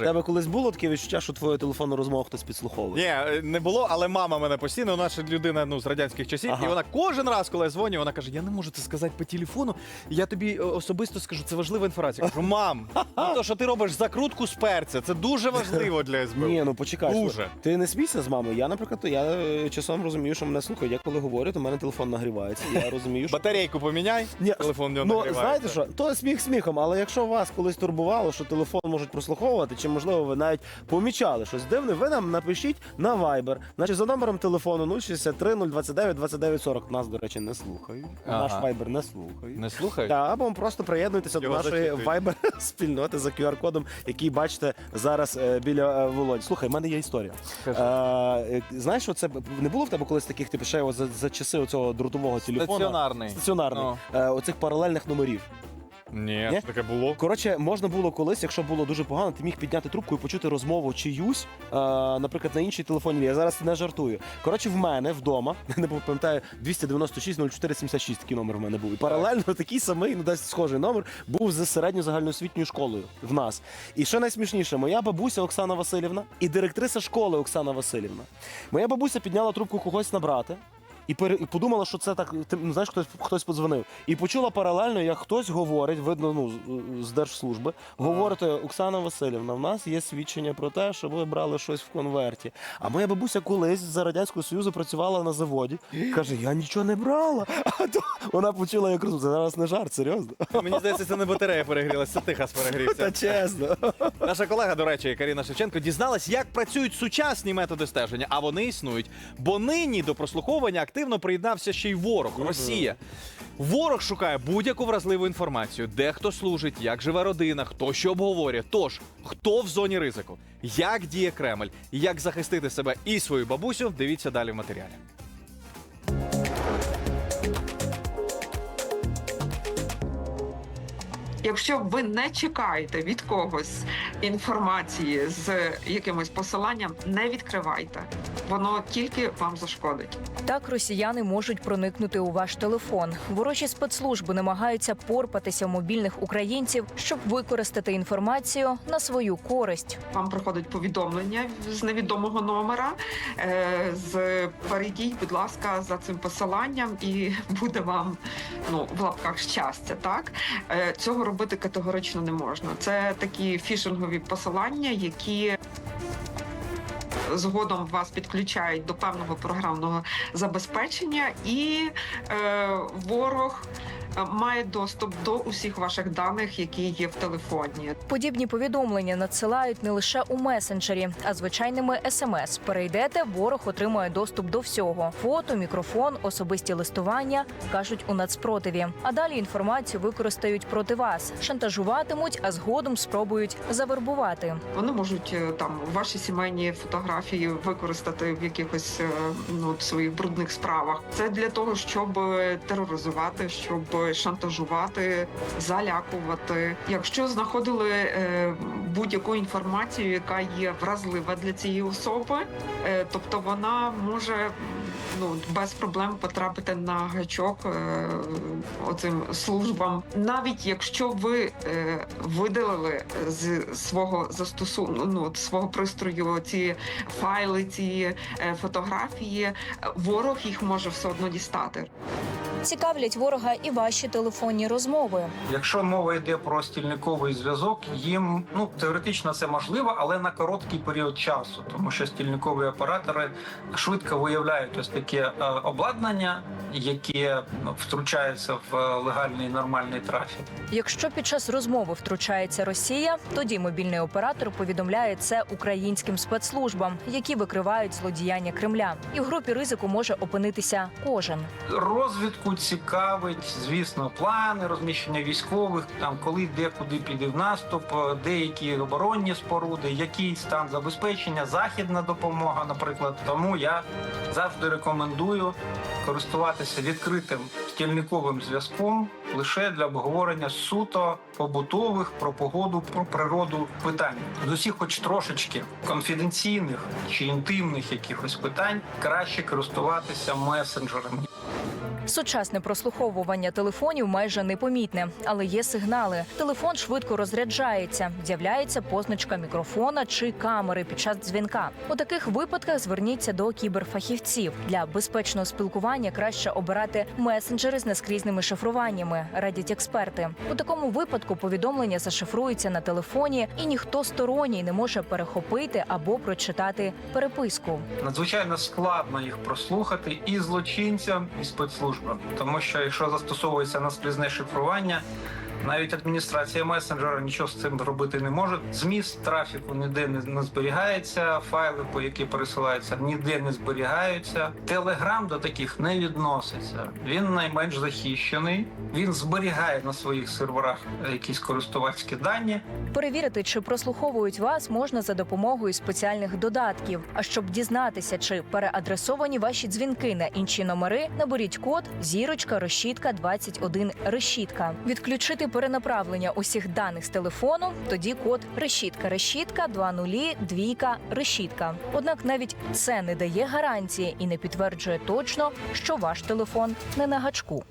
У тебе колись було таке відчуття, що твою телефонну розмову хтось підслуховує? Ні, е, не було, але мама мене постійно, вона ж людина ну, з радянських часів, Ага. і вона кожен раз, коли я дзвоню, вона каже: Я не можу це сказати по телефону. Я тобі е, особисто скажу, це важлива інформація. Я кажу, мам, ну, то, що ти робиш закрутку з перця, це дуже важливо для СБУ. Ні, ну почекай. Дуже. слухай, Ти не смійся з мамою. Я, наприклад, я е, часом розумію, що мене слухають. Я коли говорю, то в мене телефон нагрівається. Я розумію, що Батарейку поміняй, Ні, телефон не Ну, нагрівається. знаєте що, то сміх сміхом, але якщо вас колись турбувало, що телефон можуть прослуховувати, чи можливо ви навіть помічали щось дивне, ви нам напишіть на Viber, значить за номером телефону 063 029 29 40. Нас, до речі, не слухають. Ага. Наш Viber не слухають. Не слухай? Та, або просто приєднуйтеся до Його нашої зачитують. Viber спільноти за QR-кодом, який бачите зараз е, біля е, Володі. Слухай, в мене є історія. Кажи. Е, знаєш, що це не було в тебе колись таких, типу, ще от за, за часи оцього дротового телефону? Стаціонарний. Стаціонарний. Ну. Е, оцих паралельних номерів. Ні, Ні? що таке було. Коротше, можна було колись, якщо було дуже погано, ти міг підняти трубку і почути розмову чиюсь, е, наприклад, на іншій телефонній. лінії. Я зараз не жартую. Коротше, в мене вдома, не пам'ятаю, 296 0476 такий номер в мене був. І паралельно такий самий, ну десь схожий номер, був з середньо-загальноосвітньою школою в нас. І що найсмішніше, моя бабуся Оксана Васильівна і директриса школи Оксана Васильівна. Моя бабуся підняла трубку когось набрати. І, пере, і подумала, що це так, ти, ну, знаєш, хтось, хтось подзвонив. І почула паралельно, як хтось говорить, видно, ну, з- з держслужби, говорить Оксана Васильівна, в нас є свідчення про те, що ви брали щось в конверті. А моя бабуся колись за Радянського Союзу працювала на заводі. Каже, я нічого не брала. А то вона почула, як розумію, це зараз не жарт, серйозно. Мені здається, це не батарея перегрілася, це тихас Та перегрівся. чесно. Наша колега, до речі, Каріна Шевченко, дізналась, як працюють сучасні методи стеження, а вони існують. Бо нині до прослуховування активно приєднався ще й ворог Росія. Ворог шукає будь-яку вразливу інформацію, де хто служить, як живе родина, хто що обговорює. Тож, хто в зоні ризику, як діє Кремль, як захистити себе і свою бабусю, дивіться далі в матеріалі. Якщо ви не чекаєте від когось інформації з якимось посиланням, не відкривайте. Воно тільки вам зашкодить. Так росіяни можуть проникнути у ваш телефон. Ворожі спецслужби намагаються порпатися в мобільних українців, щоб використати інформацію на свою користь. Вам приходить повідомлення з невідомого номера. Е, з перейдіть, будь ласка, за цим посиланням, і буде вам ну в лапках щастя. Так е, цього робити категорично не можна. Це такі фішингові посилання, які згодом вас підключають до певного програмного забезпечення, і е, ворог має доступ до усіх ваших даних, які є в телефоні. Подібні повідомлення надсилають не лише у месенджері, а звичайними смс. Перейдете, ворог отримує доступ до всього: фото, мікрофон, особисті листування кажуть у нацпротиві. А далі інформацію використають проти вас, шантажуватимуть, а згодом спробують завербувати. Вони можуть е, там ваші сімейні фотографії використати в якихось е, ну своїх брудних справах. Це для того, щоб е, тероризувати, щоб шантажувати, залякувати. Якщо знаходили е, будь-яку інформацію, яка є вразлива для цієї особи, е, тобто вона може. Ну, без проблем потрапити на гачок е, оцим службам, навіть якщо ви видалили з свого застосунку, ну свого пристрою ці файли, ці фотографії, ворог їх може все одно дістати. Цікавлять ворога і ваші телефонні розмови. Якщо мова йде про стільниковий зв'язок, їм ну теоретично це можливо, але на короткий період часу, тому що стільникові оператори швидко виявляють ось таке е, обладнання, яке ну, втручається в е, легальний нормальний трафік. Якщо під час розмови втручається Росія, тоді мобільний оператор повідомляє це українським спецслужбам, які викривають злодіяння Кремля. І в групі ризику може опинитися кожен. Розвідку цікавить, звісно, плани розміщення військових, там коли де куди піде в наступ, деякі оборонні споруди, який стан забезпечення, західна допомога, наприклад. Тому я завжди рекомендую користуватися відкритим стільниковим зв'язком лише для обговорення суто побутових про погоду, про природу питань. З усіх, хоч трошечки конфіденційних чи інтимних якихось питань, краще користуватися месенджерами. Сучасне прослуховування телефонів майже непомітне, але є сигнали. Телефон швидко розряджається, з'являється позначка мікрофона чи камери під час дзвінка. У таких випадках зверніться до кіберфахівців. Для безпечного спілкування краще обирати месенджери з наскрізними шифруваннями, радять експерти. У такому випадку повідомлення зашифруються на телефоні, і ніхто сторонній не може перехопити або прочитати переписку. Надзвичайно складно їх прослухати і злочинцям, і спецслужбам, тому що якщо застосовується наскрізне шифрування. Навіть адміністрація месенджера нічого з цим зробити не може. Зміст трафіку ніде не зберігається. Файли, по які пересилаються, ніде не зберігаються. Телеграм до таких не відноситься. Він найменш захищений. Він зберігає на своїх серверах якісь користувацькі дані. Перевірити, чи прослуховують вас, можна за допомогою спеціальних додатків. А щоб дізнатися, чи переадресовані ваші дзвінки на інші номери, наберіть код зірочка решітка 21 решітка. Відключити перенаправлення усіх даних з телефону. Тоді код решітка решітка 20 двійка решітка. Однак навіть це не дає гарантії і не підтверджує точно, що ваш телефон не на гачку.